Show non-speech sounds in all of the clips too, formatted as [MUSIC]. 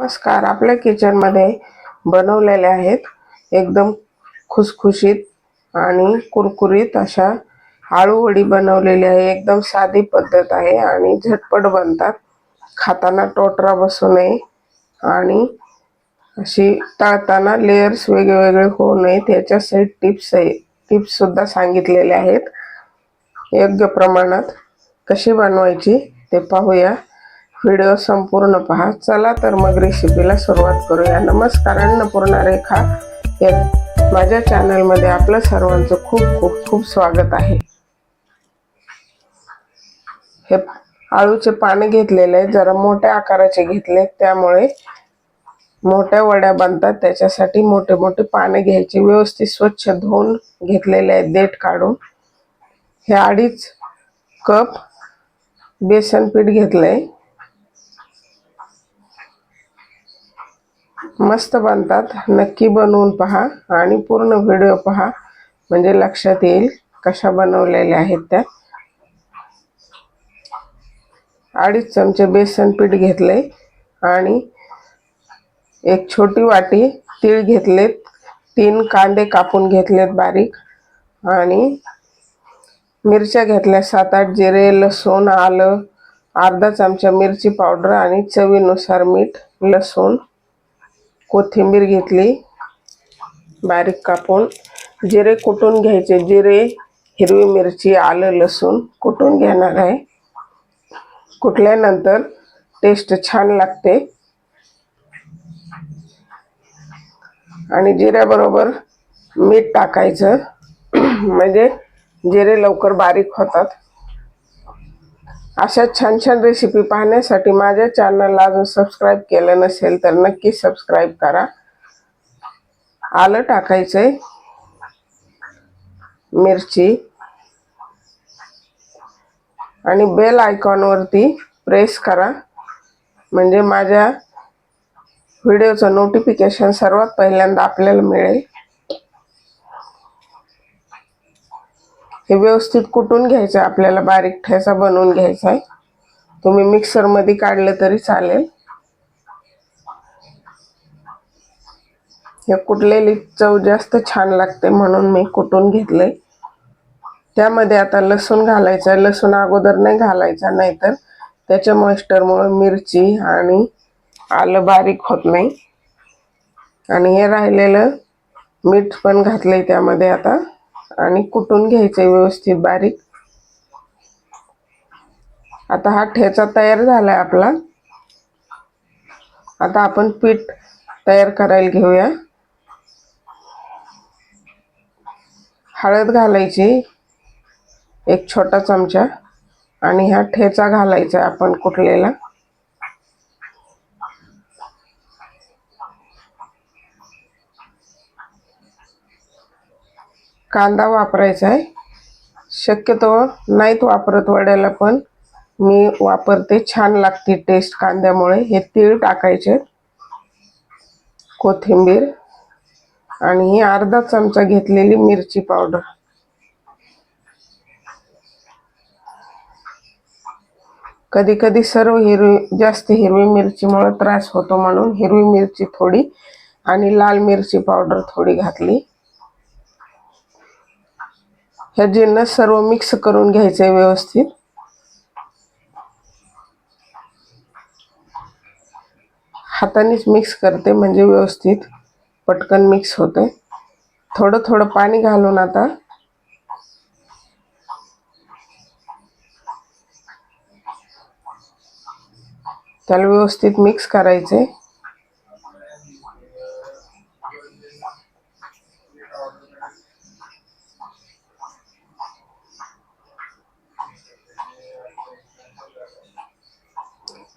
नमस्कार. आपल्या किचनमध्ये बनवलेले आहेत एकदम खुसखुशीत आणि कुरकुरीत अशा आळूवडी बनवलेली आहे. एकदम साधी पद्धत आहे आणि झटपट बनतात. खाताना टोटरा बसू नये आणि अशी टाळताना लेयर्स वेगवेगळे होऊ नयेत याच्यासाठी टिप्स आहे. टिप्ससुद्धा सांगितलेले आहेत. योग्य प्रमाणात कशी बनवायची ते पाहूया. व्हिडिओ संपूर्ण पहा. चला तर मग रेसिपीला सुरुवात करूया. नमस्कार अन्नपूर्णा रेखा. या माझ्या चॅनलमध्ये आपलं सर्वांचं खूप खूप खूप स्वागत आहे. हे आळूचे पाने घेतलेले आहेत. जरा मोठ्या आकाराचे घेतले त्यामुळे मोठ्या वड्या बनतात. त्याच्यासाठी मोठे मोठे पाने घ्यायचे. व्यवस्थित स्वच्छ धुवून घेतलेले आहेत. देठ काढून. हे अडीच कप बेसन पीठ घेतलंय. मस्त बनतात. नक्की बनवून पहा आणि पूर्ण व्हिडिओ पहा. म्हणजे लक्षात येईल कशा बनवलेल्या आहेत त्या. अडीच चमचे बेसन पीठ घेतले आणि एक छोटी वाटी तीळ घेतलेत. तीन कांदे कापून घेतलेत बारीक. आणि मिरच्या घेतल्या सात आठ जिरे लसूण आलं अर्धा चमचा मिरची पावडर आणि चवीनुसार मीठ लसूण कोथिंबीर घेतली. बारीक कापून. जिरे कुटून घ्यायचे. जिरे हिरवी मिरची आलं लसूण कुटून घेणार आहे. कुटल्यानंतर टेस्ट छान लागते. आणि जिऱ्याबरोबर मीठ टाकायचं. [CLEARS THROAT] म्हणजे जिरे लवकर बारीक होतात. अशा छान छान रेसिपी पाहण्यासाठी माझ्या चॅनलला अजून सबस्क्राईब केलं नसेल तर नक्की सबस्क्राईब करा. आलं टाकायचंय. मिरची. आणि बेल आयकॉनवरती प्रेस करा. म्हणजे माझ्या व्हिडिओचं नोटिफिकेशन सर्वात पहिल्यांदा आपल्याला मिळेल. हे व्यवस्थित कुटून घ्यायचं आहे. आपल्याला बारीक ठेसा बनवून घ्यायचा आहे. तुम्ही मिक्सरमध्ये काढलं तरी चालेल. हे कुटलेली चव जास्त छान लागते म्हणून मी कुटून घेतले त्यामध्ये आता लसूण घालायचा आहे. लसूण अगोदर नाही घालायचा नाहीतर त्याच्या मॉइस्चरमुळे मिरची आणि आलं बारीक होत नाही. आणि हे राहिलेलं मीठ पण घातलंय त्यामध्ये आता. आणि कुटून घ्यायचे व्यवस्थित बारीक. आता हा ठेचा तयार झाला आहे आपला. आता आपण पीठ तयार करायला घेऊया. हळद घालायची एक छोटा चमचा. आणि हा ठेचा घालायचा आपण कुठलेला कांदा वापरायचा आहे. शक्यतो नाहीत वापरत वड्याला पण. मी वापरते छान लागते टेस्ट कांद्यामुळे. हे तीळ टाकायचे. कोथिंबीर आणि ही अर्धा चमचा घेतलेली मिरची पावडर. कधी कधी सर्व हिरवी जास्त हिरवी मिरचीमुळे त्रास होतो म्हणून हिरवी मिरची थोडी आणि लाल मिरची पावडर थोडी घातली. हे जेलला सर्व मिक्स करून घ्यायचे व्यवस्थित. हातानेच मिक्स करते म्हणजे व्यवस्थित पटकन मिक्स होते थोडं थोडं पाणी घालून आता. त्याला व्यवस्थित मिक्स करायचे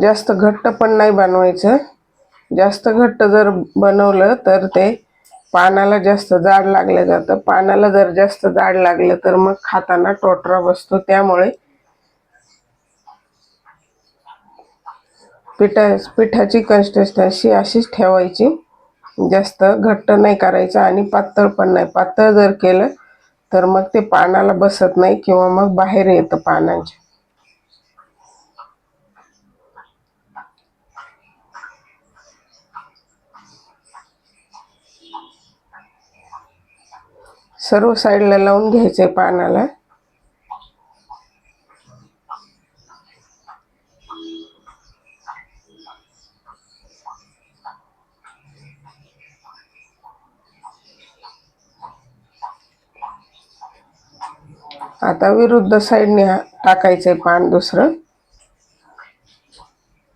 जास्त घट्ट पण नाही बनवायचं. जास्त घट्ट जर बनवलं तर ते पानाला जास्त जाड लागलं जातं पानाला जर जास्त जाड लागलं तर मग खाताना टोटरा बसतो. त्यामुळे पिठा पिठाची कन्सिस्टन्सी अशीच ठेवायची. जास्त घट्ट नाही करायचं आणि पातळ पण नाही. पातळ जर केलं तर मग ते पानाला बसत नाही किंवा मग बाहेर येतं पानांच्या सर्व साईडला लावून घ्यायचं आहे पानाला. आता विरुद्ध साईडने टाकायचंय पान दुसरं.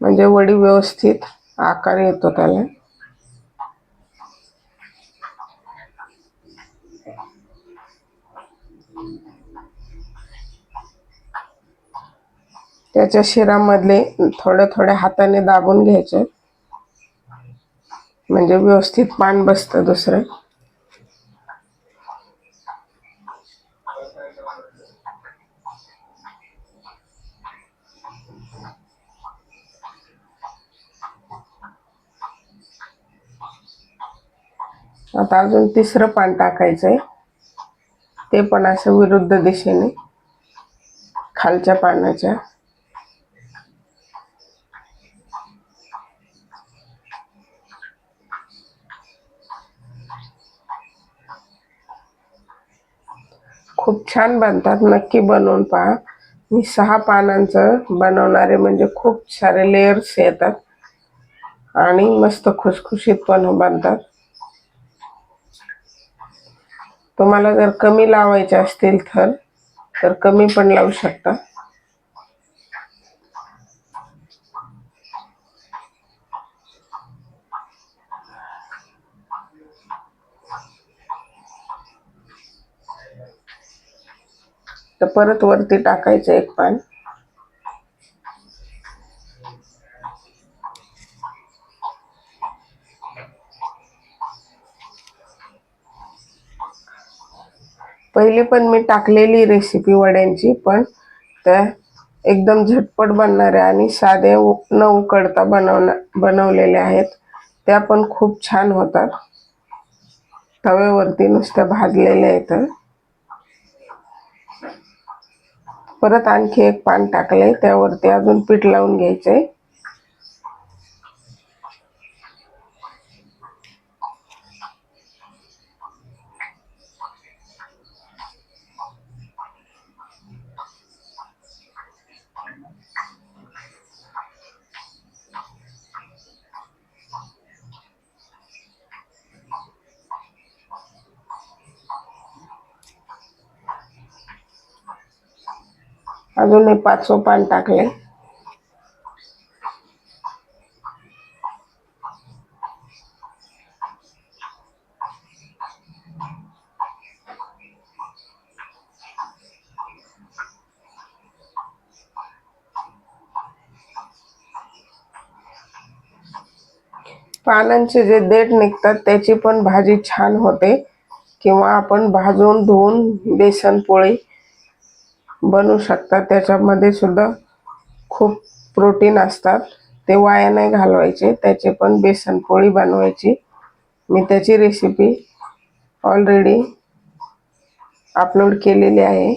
म्हणजे वडी व्यवस्थित आकार येतो त्याला. त्याच्या शिरामधले थोड्या थोड्या हाताने दाबून घ्यायचे. म्हणजे व्यवस्थित पान बसतं दुसरं. आता अजून तिसरं पान टाकायचंय. ते पण असं विरुद्ध दिशेने खालच्या पानाच्या. खूप छान बनतात. नक्की बनवून पहा. मी सहा पानांचं बनवणारे म्हणजे खूप सारे लेयर्स येतात. आणि मस्त खुसखुशीत पण बनतात. तुम्हाला जर कमी लावायचे असतील थर तर कमी पण लावू शकता. तर परत वरती टाकायचं एक पान. पहिली पण मी टाकलेली रेसिपी वड्यांची पण त्या एकदम झटपट बनणाऱ्या आणि साधे न उकडता बनवण्या बनवलेल्या आहेत. त्या पण खूप छान होतात. तव्यावरती नुसत्या भाजलेल्या आहेत परत आणखी एक पान टाकले त्यावरती अजून पीठ लावून घ्यायचंय. अजून एक पाचवं पान टाकले. पानांचे जे देठ निघतात त्याची पण भाजी छान होते. किंवा आपण भाजून धुवून बेसन पोळी बनवू शकतात. त्याच्यामध्ये सुद्धा खूप प्रोटीन असतात. ते वाया नाही घालवायचे. त्याचे पण बेसन पोळी बनवायची. मी त्याची रेसिपी ऑलरेडी अपलोड केलेली आहे.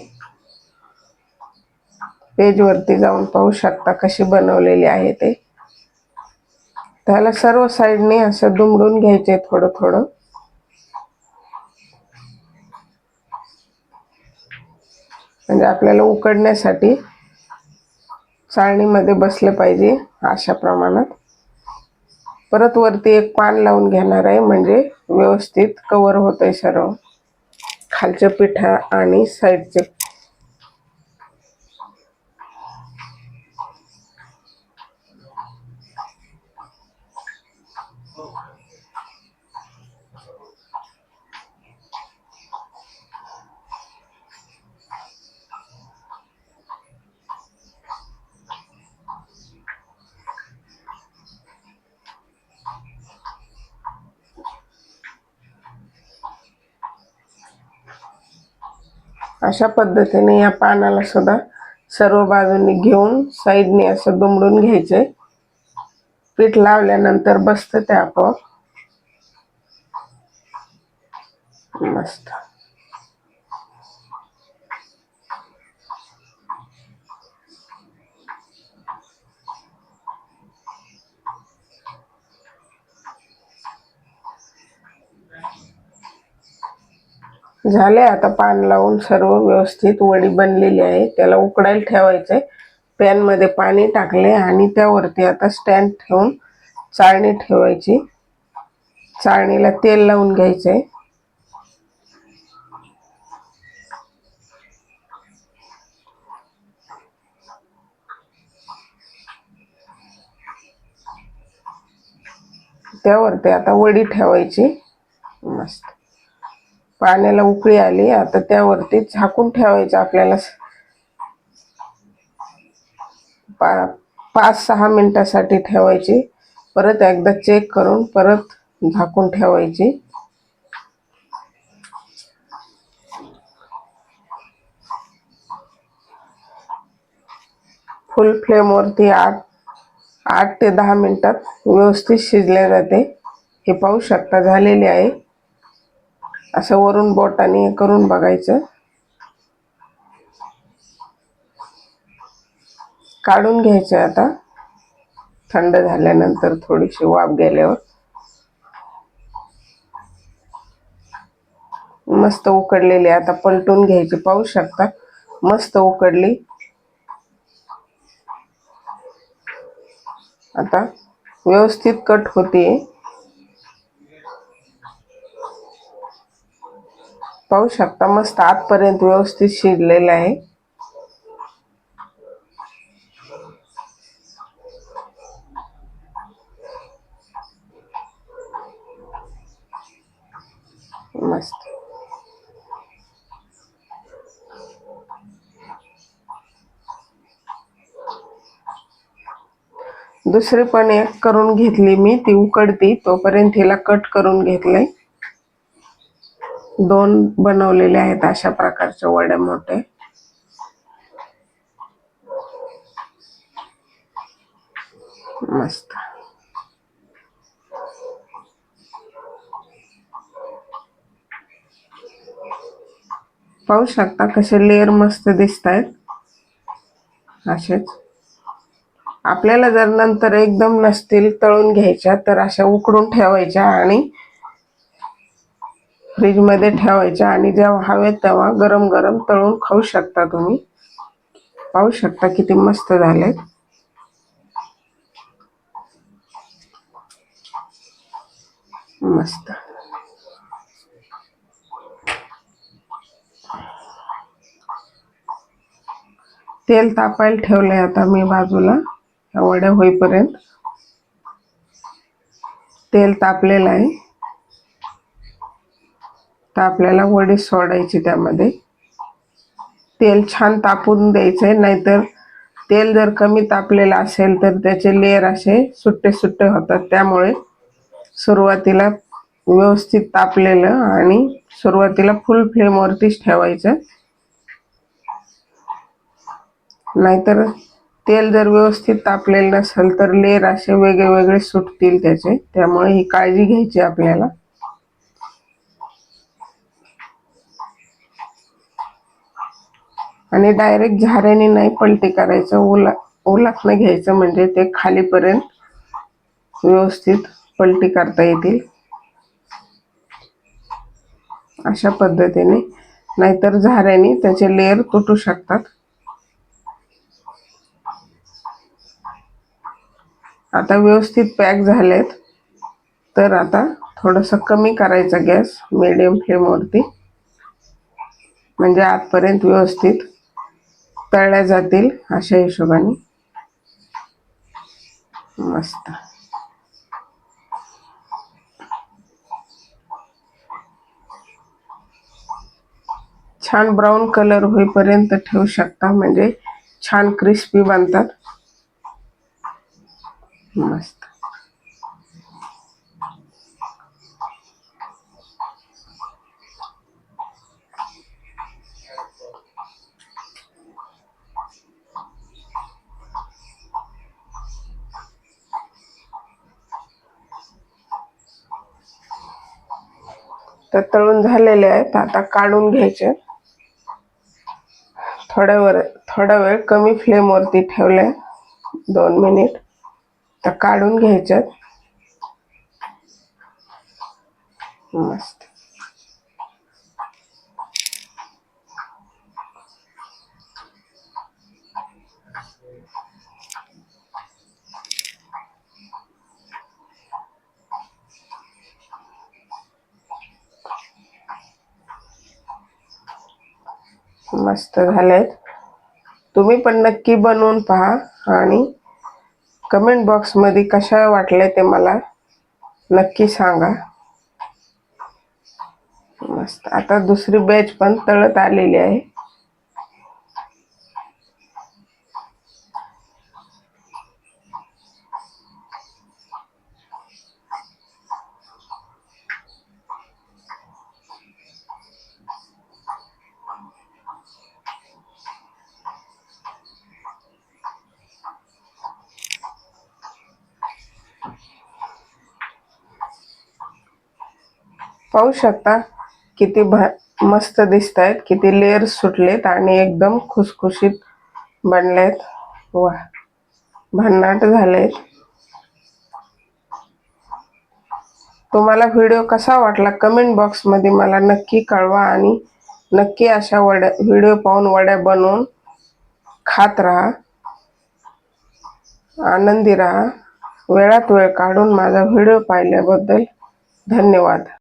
पेजवरती जाऊन पाहू शकता कशी बनवलेली आहे ते. त्याला सर्व साईडने असं दुमडून घ्यायचे थोडं थोडं म्हणजे आपल्याला उकडण्यासाठी चाळणीमध्ये बसले पाहिजे अशा प्रमाणात. परत वरती एक पान लावून घेणार आहे म्हणजे व्यवस्थित कवर होत आहे सर्व. खालच्या पिठा आणि साईडचे अशा पद्धतीने या पानाला सुद्धा सर्व बाजूंनी घेऊन साईडने असं दुमडून घ्यायचे. पीठ लावल्यानंतर बसतं ते आपोआप. मस्त. झाले आता पान लावून सर्व व्यवस्थित वडी बनलेली आहे. त्याला उकडायला ठेवायचंय. पॅनमध्ये पाणी टाकले आणि त्यावरती आता स्टँड ठेवून चाळणी ठेवायची. चाळणीला तेल लावून घ्यायचंय. त्यावरती आता वडी ठेवायची. पाण्याला उकळी आली. आता त्यावरती झाकून ठेवायचं आपल्याला. पा पाच सहा मिनिटासाठी ठेवायची. परत एकदा चेक करून परत झाकून ठेवायची. फुल फ्लेमवरती आठ आठ ते दहा मिनिटात व्यवस्थित शिजले जाते. हे पाहू शकता झालेले आहे. असं वरून बोटाने करून बघायचं. काढून घ्यायचं आता. थंड झाल्यानंतर थोडीशी वाफ गेल्यावर. मस्त उकडलेली आता पलटून घ्यायची पाहू शकता. मस्त उकडली. आता व्यवस्थित कट होते पाहू शकता. मस्त आतपर्यंत व्यवस्थित शिजलेलं आहे. मस्त. दुसरी पण एक करून घेतली मी. ती उकडती. तोपर्यंत तिला कट करून घेतलंय. दोन बनवलेले आहेत अशा प्रकारचे वडे मोठे. मस्त. पाहू शकता कसे लेअर मस्त दिसत आहेत असेच. आपल्याला जर नंतर एकदम नसतील तळून घ्यायच्या तर अशा उकडून ठेवायच्या आणि फ्रीजमध्ये ठेवायच्या आणि जेव्हा हवेत तेव्हा गरम गरम तळून खाऊ शकता तुम्ही. पाहू शकता किती मस्त झालेत मस्त. तेल तापायला ठेवलंय आता मी बाजूला. वड्या होईपर्यंत. तेल तापलेलं आहे. तर आपल्याला वडी सोडायची त्यामध्ये. तेल छान तापून द्यायचंय नाहीतर तेल जर कमी तापलेलं असेल तर त्याचे लेअर असे सुट्टे सुट्टे होतात. त्यामुळे सुरुवातीला व्यवस्थित तापलेलं आणि सुरुवातीला फुल फ्लेमवरतीच ठेवायचं. नाहीतर तेल जर व्यवस्थित तापलेलं नसेल तर लेअर असे वेगळे वेगळे सुटतील त्याचे. त्यामुळे ही काळजी घ्यायची आपल्याला. आणि डायरेक्ट झाऱ्याने नाही पलटी करायचं ओला ओलातनं घ्यायचं म्हणजे ते खालीपर्यंत व्यवस्थित पलटी करता येतील. अशा पद्धतीने. नाहीतर झाऱ्याने त्याचे लेअर तुटू शकतात. आता व्यवस्थित पॅक झालेत तर आता थोडंसं कमी करायचा गॅस मिडियम फ्लेमवरती म्हणजे आतपर्यंत व्यवस्थित तळल्या जातील अशा हिशोबाने. मस्त. छान ब्राऊन कलर होईपर्यंत ठेवू शकता म्हणजे छान क्रिस्पी बनतात. मस्त. तर तळून झालेले आहेत. आता काढून घ्यायचे. थोड्या वर थोडा वेळ कमी फ्लेमवरती ठेवले. दोन मिनिट तर काढून घ्यायच्यात मस्त. मस्त झालेत. तुम्ही पण नक्की बनवून पहा आणि कमेंट बॉक्समध्ये कशा वाटले ते मला नक्की सांगा. मस्त. आता दुसरी बॅच पण तळत आलेली आहे. पाहू शकता किती भा मस्त दिसत आहेत किती लेअर सुटलेत आणि एकदम खुसखुशीत बनलेत. वा भन्नाट झालेत. तुम्हाला व्हिडिओ कसा वाटला कमेंट बॉक्समध्ये मला नक्की कळवा आणि नक्की अशा वड्या व्हिडिओ पाहून वड्या बनवून खात राहा. आनंदी राहा. वेळात वेळ काढून माझा व्हिडिओ पाहिल्याबद्दल धन्यवाद.